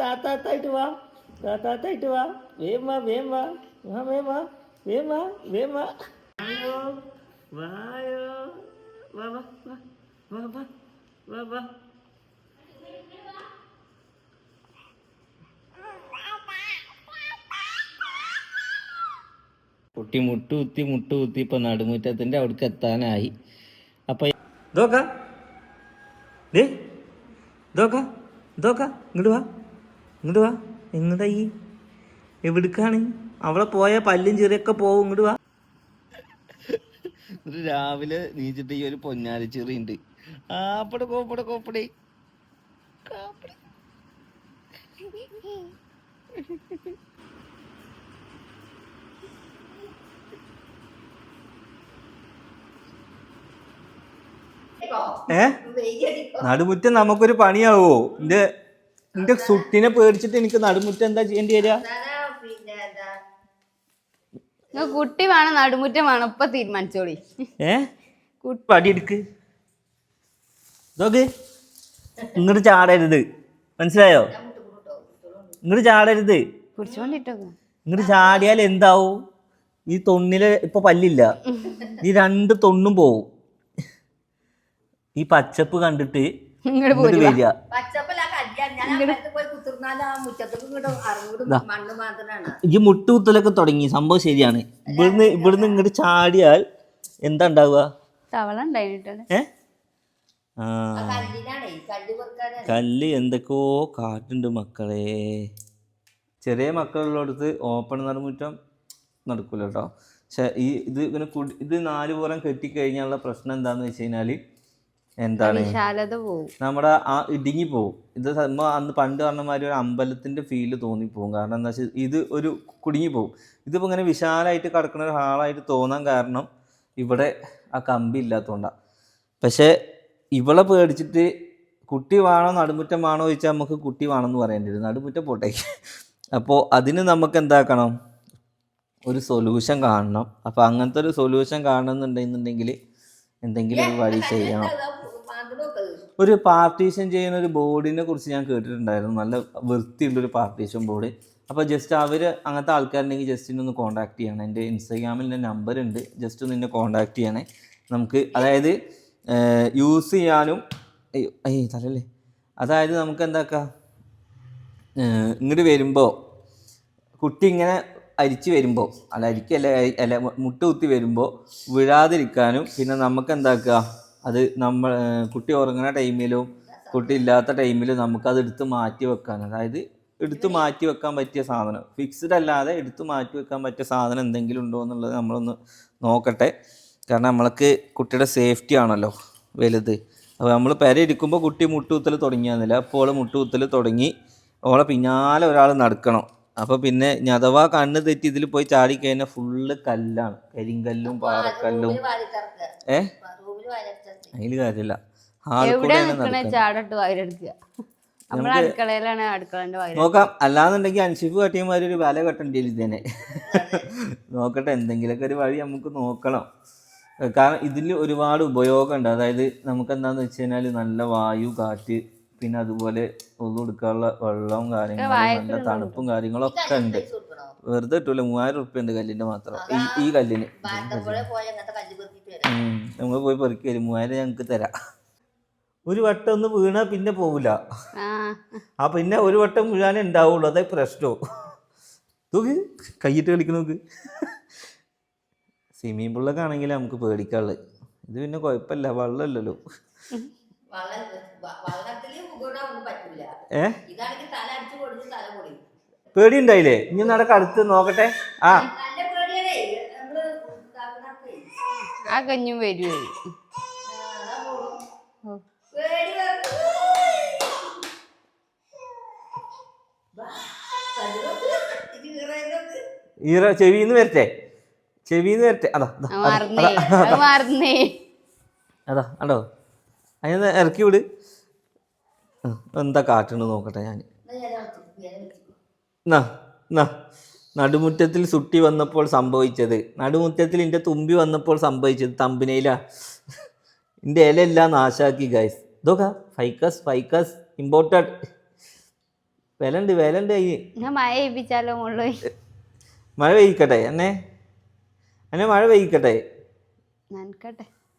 താത്താത്തായിട്ട് വാ. താത്താത്തായിട്ട് വാ. വേം വാ വേം വാ. വാ വേം വാ. വേം വാ വേം വാ. വായോ വായോ. വാ വാ വാ. വാ വാ വാ വാ. കുട്ടി മുട്ടു കുത്തി മുട്ടു കുത്തി ഇപ്പൊ നടുമുറ്റത്തിന്റെ അവിടേക്ക് എത്താനായി. അപ്പൊ ഇതൊക്ക? ദേ ഇതൊക്ക? ഇതൊക്ക? ഇങ്ങോട്ട് വാ. ഇങ്ങോട്ട് വാ എങ്ങോട്ടാ ഈ. എവിടുക്കാണ്? അവളെ പോയ പല്ലും ചെറിയൊക്കെ പോവും ഇങ്ങോട്ട് വാ. രാവിലെ നീച്ചിട്ട് ഈ ഒരു പൊന്നാരി ചെറി ഉണ്ട് ആപ്പടെ കോപ്പടെ. കോപ്പടെ. കാപ്പടെ. ഏ? നടുമുറ്റം നമുക്കൊരു പണിയാവോ? എന്റെ എന്റെ സുട്ടിനെ പേടിച്ചിട്ട് എനിക്ക് നടുമുറ്റം എന്താ ചെയ്യേണ്ടി വരിക? കുട്ടി വേണം നടുമുറ്റം വേണം. ഇപ്പൊ തീരുമാനിച്ചോളി. ഏ? പടിയെടുക്ക് നോക്ക് ഇങ്ങോട്ട് ചാടരുത്. മനസ്സിലായോ? ഇങ്ങോട്ട് ചാടരുത്. ഇങ്ങോട്ട് ചാടിയാൽ എന്താവും? ഈ തൊണ്ണിൽ ഇപ്പൊ പല്ലില്ല. ഈ രണ്ട് തൊണ്ണും പോവും. ഈ പച്ചപ്പ് കണ്ടിട്ട് ഇങ്ങോട്ട് വരിക. ഈ മുട്ടുകുത്തലൊക്കെ തുടങ്ങി. സംഭവം ശരിയാണ്. ഇവിടുന്ന് ഇവിടുന്ന് ഇങ്ങോട്ട് ചാടിയാൽ എന്താ ഉണ്ടാവുക? തവള കല്ല് എന്തൊക്കെയോ കാട്ടുണ്ട് മക്കളെ. ചെറിയ മക്കളുള്ളടുത്ത് ഓപ്പൺ നടമുറ്റം നടക്കൂല കേട്ടോ. പക്ഷെ ഈ ഇത് ഇങ്ങനെ കുടി ഇത് നാല് പുറം കെട്ടിക്കഴിഞ്ഞാലുള്ള പ്രശ്നം എന്താണെന്ന് വെച്ച് കഴിഞ്ഞാൽ എന്താണ്? വിശാലത പോകും നമ്മുടെ ആ ഇടുങ്ങി പോകും ഇത് അന്ന് പണ്ട് പറഞ്ഞമാതിരി ഒരു അമ്പലത്തിന്റെ ഫീൽ തോന്നിപ്പോവും. കാരണം എന്താ വെച്ചാൽ ഇത് ഒരു കുടുങ്ങി പോകും ഇതിപ്പോൾ ഇങ്ങനെ വിശാലമായിട്ട് കിടക്കുന്ന ഒരു ഹാളായിട്ട് തോന്നാൻ കാരണം ഇവിടെ ആ കമ്പി ഇല്ലാത്തതുകൊണ്ടാണ് പക്ഷേ ഇവളെ പേടിച്ചിട്ട് കുട്ടി വേണോ നടുമുറ്റം വേണോ ചോദിച്ചാൽ നമുക്ക് കുട്ടി വേണമെന്ന് പറയേണ്ടി വരും. നടുമുറ്റം പോട്ടെ. അപ്പോൾ അതിന് നമുക്ക് എന്താക്കണം? ഒരു സൊല്യൂഷൻ കാണണം. അപ്പോൾ അങ്ങനത്തെ ഒരു സൊല്യൂഷൻ കാണണമെന്നുണ്ടെന്നുണ്ടെങ്കിൽ എന്തെങ്കിലും ഒരു വഴി ചെയ്യണം. ഒരു പാർട്ടീഷൻ ചെയ്യുന്ന ഒരു ബോർഡിനെ കുറിച്ച് ഞാൻ കേട്ടിട്ടുണ്ടായിരുന്നു. നല്ല വൃത്തിയുള്ളൊരു പാർട്ടീഷൻ ബോർഡ് അപ്പോൾ ജസ്റ്റ് അവർ അങ്ങനത്തെ ആൾക്കാരുണ്ടെങ്കിൽ ജസ്റ്റ് ഒന്ന് കോൺടാക്ട് ചെയ്യണം. എന്റെ ഇൻസ്റ്റാഗ്രാമിൽ എന്റെ നമ്പർ ഉണ്ട്. ജസ്റ്റ് ഒന്ന് എന്നെ കോൺടാക്ട് ചെയ്യണേ. നമുക്ക് അതായത് യൂസ് ചെയ്യാനും അയ്യോ അയ്യോ തലല്ലേ അതായത് നമുക്ക് എന്താക്കാം? ഇങ്ങോട്ട് വരുമ്പോൾ കുട്ടി ഇങ്ങനെ അരിച്ച് വരുമ്പോൾ അല്ല അരിക്കല്ല അരി- അല്ല മുട്ട കുത്തി വരുമ്പോൾ വീഴാതിരിക്കാനും പിന്നെ നമുക്ക് എന്താക്കുക അത് നമ്മൾ കുട്ടി ഉറങ്ങുന്ന ടൈമിലും കുട്ടി ഇല്ലാത്ത ടൈമിലും നമുക്കത് എടുത്ത് മാറ്റി വെക്കാൻ. അതായത് എടുത്ത് മാറ്റി വെക്കാൻ പറ്റിയ സാധനം. ഫിക്സ്ഡ് അല്ലാതെ എടുത്ത് മാറ്റി വെക്കാൻ പറ്റിയ സാധനം എന്തെങ്കിലും ഉണ്ടോ എന്നുള്ളത് നമ്മളൊന്ന് നോക്കട്ടെ. കാരണം നമ്മൾക്ക് കുട്ടിയുടെ സേഫ്റ്റി ആണല്ലോ വലുത്. അപ്പോൾ നമ്മൾ പെര ഇരിക്കുമ്പോൾ കുട്ടി മുട്ടുകുത്തൽ തുടങ്ങിയാന്നില്ല. അപ്പോൾ മുട്ടുകുത്തൽ തുടങ്ങി. ഓളെ പിന്നാലെ ഒരാൾ നടക്കണം. അപ്പോൾ പിന്നെ അഥവാ കണ്ണ് തെറ്റി ഇതിൽ പോയി ചാടിക്കഴിഞ്ഞാൽ ഫുള്ള് കല്ലാണ്. കരിങ്കല്ലും പാറക്കല്ലും. റൂമിൽ അതിൽ കാര്യമില്ല. എവിടെ ചാടട്ട് നമ്മളെ അടുക്കളയിലാണ് അടുക്കളന്റെ നോക്കാം. അല്ലാന്നുണ്ടെങ്കിൽ അൻഷിഫ് കട്ടിയമാര് ഒരു വില കെട്ടേണ്ടി ഇതിനെ. നോക്കട്ടെ എന്തെങ്കിലുമൊക്കെ ഒരു വഴി നമുക്ക് നോക്കണം. കാരണം ഇതിൽ ഒരുപാട് ഉപയോഗമുണ്ട്. അതായത് നമുക്ക് എന്താന്ന് വെച്ച് കഴിഞ്ഞാൽ നല്ല വായു കാറ്റ് പിന്നെ അതുപോലെ ഒന്നും എടുക്കാനുള്ള വെള്ളവും കാര്യങ്ങളും നല്ല തണുപ്പും കാര്യങ്ങളും ഒക്കെ ഉണ്ട്. വെറുതെ കിട്ടൂല മൂവായിരം ഉറുപ്പ്യ ഉണ്ട് കല്ലിന്റെ മാത്രം. ഈ ഈ കല്ലിന്. നമ്മൾ പോയി പെറുക്കി വരും മൂവായിരം ഞങ്ങൾക്ക് തരാം. ഒരു വട്ടം ഒന്ന് വീണാൽ പിന്നെ പോവില്ല ആ. പിന്നെ ഒരു വട്ടം വീഴാനേ ഉണ്ടാവുള്ളൂ അതേ പ്രശ്നവും നോക്ക് കൈയിട്ട് കളിക്കുന്ന നോക്ക്. സ്വിമ്മിംഗ് പൂളൊക്കെ ആണെങ്കിൽ നമുക്ക് പേടിക്കാനുള്ളത് ഇത് പിന്നെ കുഴപ്പമില്ല വെള്ളമല്ലല്ലോ വീണാ ഏ കൊടുത്ത് പൊടി പേടി ഉണ്ടായില്ലേ ഇനി നടക്ക് അടുത്ത് നോക്കട്ടെ. ആ നല്ല പേടിയാണേ നമ്മൾ ഇതാക്കണൊക്കെ. ആ കഞ്ഞും വരുവേ ആ, അതാ പോണു. ഓ. പേടി വരുന്നു. വാ, കല്ല് നോക്ക്. കഞ്ഞും ഇറങ്ങുന്നത്. ഈറ ചെവിന്ന് വരട്ടെ. ചെവിന്ന് വരട്ടെ. അതാ അതാ, അത് അതാ, അത്. മറന്നേ. അതാ അടോ അതിന് ഇറക്കി വിട്. ആ, എന്താ കാട്ടുണ്ട് നോക്കട്ടെ ഞാൻ എന്നാ ഞാൻ നടുമുറ്റത്തിൽ സുട്ടി വന്നപ്പോൾ സംഭവിച്ചത്. നടുമുറ്റത്തിൽ എന്റെ തുമ്പി വന്നപ്പോൾ സംഭവിച്ചത്. തമ്പിനയില എന്റെ ഇലയെല്ലാം നാശാക്കി ഗൈസ് ഇതൊക്കെ ഫൈക്കസ് ഫൈക്കസ് ഇമ്പോർട്ടഡ് വിലണ്ട് വിലണ്ട് ഞാൻ മഴ ഏൽപ്പിച്ചാലോ മുള്ളു മഴ പെയ്യിക്കട്ടെ എന്നെ? എന്നെ മഴ പെയ്യിക്കട്ടെ.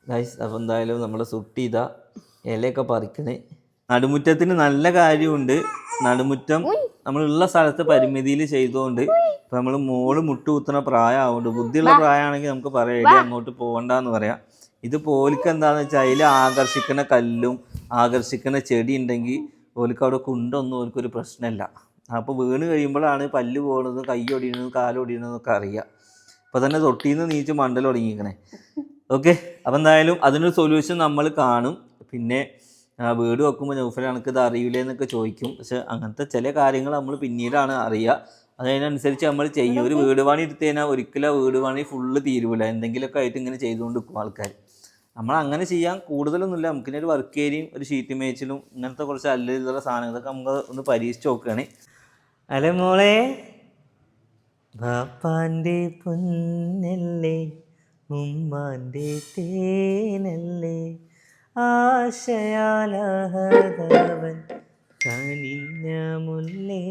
ഗൈസ് അപ്പം എന്തായാലും നമ്മൾ സുട്ടി ഇതാ ഇലയൊക്കെ പറിക്കണേ. നടുമുറ്റത്തിന് നല്ല കാര്യമുണ്ട് നടുമുറ്റം നമ്മളുള്ള സ്ഥലത്ത് പരിമിതിയിൽ ചെയ്തുകൊണ്ട് ഇപ്പം നമ്മൾ മോൾ മുട്ടുകുത്തുന്ന പ്രായമാവുകൊണ്ട് ബുദ്ധിയുള്ള പ്രായമാണെങ്കിൽ നമുക്ക് പറയാം എടി അങ്ങോട്ട് പോകണ്ടെന്ന് പറയാം. ഇത് പോലിക്ക് എന്താണെന്ന് വെച്ചാൽ അതിൽ ആകർഷിക്കുന്ന കല്ലും ആകർഷിക്കുന്ന ചെടി ഉണ്ടെങ്കിൽ ഓലിക്ക് അവിടെ കുണ്ടൊന്നും ഓലിക്കൊരു പ്രശ്നമില്ല അപ്പോൾ വീണ് കഴിയുമ്പോഴാണ് പല്ല് പോകണത് കൈ ഒടിയണത് കാലൊടിയണതൊക്കെ അറിയുക അപ്പോൾ തന്നെ തൊട്ടിന്ന് നീച്ച് മണ്ടൽ തുടങ്ങിയിരിക്കണേ ഓക്കെ? അപ്പം എന്തായാലും അതിനൊരു സൊല്യൂഷൻ നമ്മൾ കാണും. പിന്നെ വീട് വെക്കുമ്പോൾ നൗഫൽ എനിക്ക് ഇത് അറിയില്ലേ എന്നൊക്കെ ചോദിക്കും. പക്ഷെ അങ്ങനത്തെ ചില കാര്യങ്ങൾ നമ്മൾ പിന്നീടാണ് അറിയുക അതിനനുസരിച്ച് നമ്മൾ ചെയ്യും. ഒരു വീട് പണി എടുത്തു കഴിഞ്ഞാൽ ഒരിക്കലും ആ വീട് പണി ഫുള്ള് തീരുവില്ല എന്തെങ്കിലുമൊക്കെ ആയിട്ട് ഇങ്ങനെ ചെയ്തുകൊണ്ട് നിൽക്കും ആൾക്കാർ നമ്മൾ അങ്ങനെ ചെയ്യാൻ കൂടുതലൊന്നുമില്ല. നമുക്കിനി ഒരു വർക്ക് ഏരിയയും ഒരു ഷീറ്റ് മേച്ചിലും ഇങ്ങനത്തെ കുറച്ച് അല്ലുള്ള സാധനങ്ങളൊക്കെ നമുക്ക് ഒന്ന് പരീക്ഷിച്ച് നോക്കുകയാണ് അല്ലെ മോളെ ബാപ്പാന്റെ പൊന്നല്ലേ ഉമ്മാന്റെ തേനല്ലേ ആശയാലഹതവൻ. കനിഞ്ഞ മുല്ലേ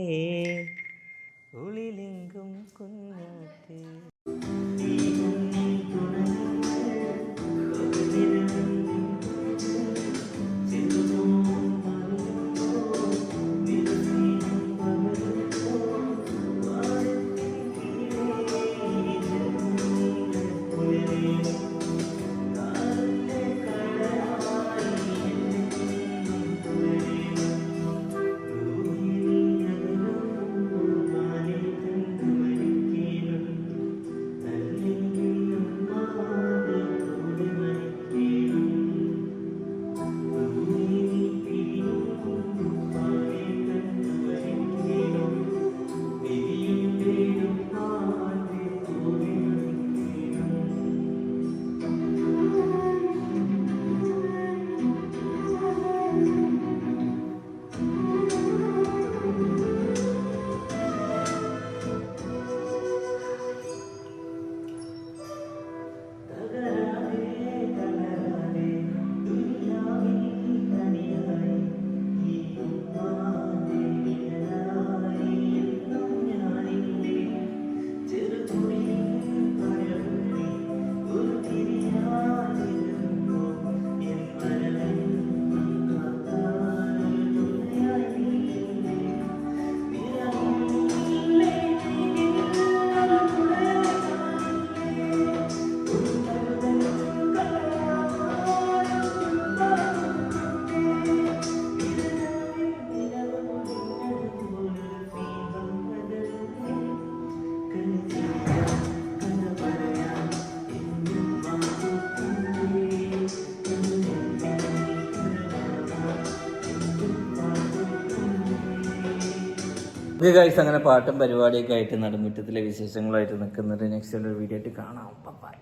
ഇത് കഴിച്ച് അങ്ങനെ പാട്ടും പരിപാടിയൊക്കെ ആയിട്ട് നടുമുറ്റത്തിലെ വിശേഷങ്ങളായിട്ട് നിൽക്കുന്നത് നെക്സ്റ്റ് ഒരു വീഡിയോ ആയിട്ട് കാണാം. ബൈ